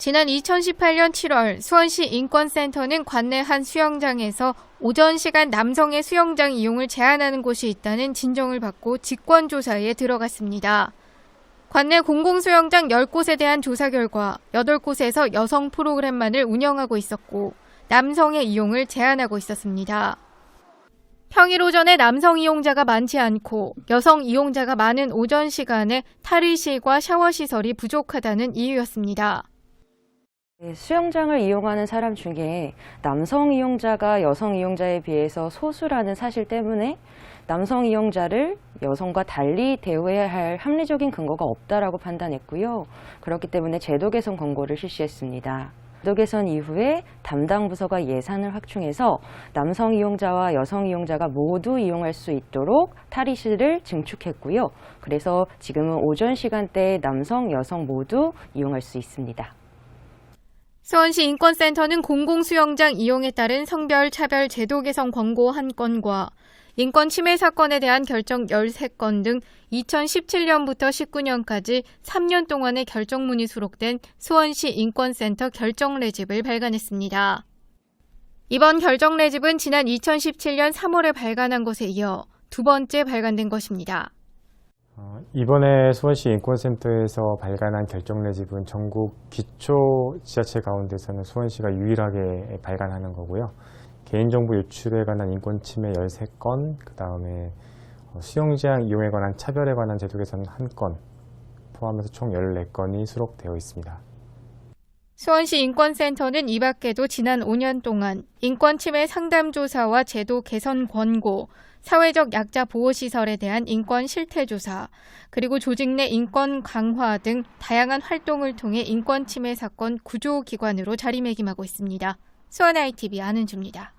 지난 2018년 7월 수원시 인권센터는 관내 한 수영장에서 오전 시간 남성의 수영장 이용을 제한하는 곳이 있다는 진정을 받고 직권조사에 들어갔습니다. 관내 공공수영장 10곳에 대한 조사 결과 8곳에서 여성 프로그램만을 운영하고 있었고 남성의 이용을 제한하고 있었습니다. 평일 오전에 남성 이용자가 많지 않고 여성 이용자가 많은 오전 시간에 탈의실과 샤워 시설이 부족하다는 이유였습니다. 네, 수영장을 이용하는 사람 중에 남성 이용자가 여성 이용자에 비해서 소수라는 사실 때문에 남성 이용자를 여성과 달리 대우해야 할 합리적인 근거가 없다라고 판단했고요. 그렇기 때문에 제도 개선 권고를 실시했습니다. 제도 개선 이후에 담당 부서가 예산을 확충해서 남성 이용자와 여성 이용자가 모두 이용할 수 있도록 탈의실을 증축했고요. 그래서 지금은 오전 시간대에 남성, 여성 모두 이용할 수 있습니다. 수원시 인권센터는 공공수영장 이용에 따른 성별 차별 제도 개선 권고 한 건과 인권 침해 사건에 대한 결정 13건 등 2017년부터 19년까지 3년 동안의 결정문이 수록된 수원시 인권센터 결정례집을 발간했습니다. 이번 결정례집은 지난 2017년 3월에 발간한 것에 이어 두 번째 발간된 것입니다. 어, 이번에 수원시 인권센터에서 발간한 결정례집은 전국 기초 지자체 가운데서는 수원시가 유일하게 발간하는 거고요. 개인정보 유출에 관한 인권 침해 13건, 그 다음에 수영장 이용에 관한 차별에 관한 제도 개선 1건, 포함해서 총 14건이 수록되어 있습니다. 수원시 인권센터는 이 밖에도 지난 5년 동안 인권 침해 상담 조사와 제도 개선 권고, 사회적 약자 보호 시설에 대한 인권 실태 조사, 그리고 조직 내 인권 강화 등 다양한 활동을 통해 인권 침해 사건 구조 기관으로 자리매김하고 있습니다. 수원 ITV 안은주입니다.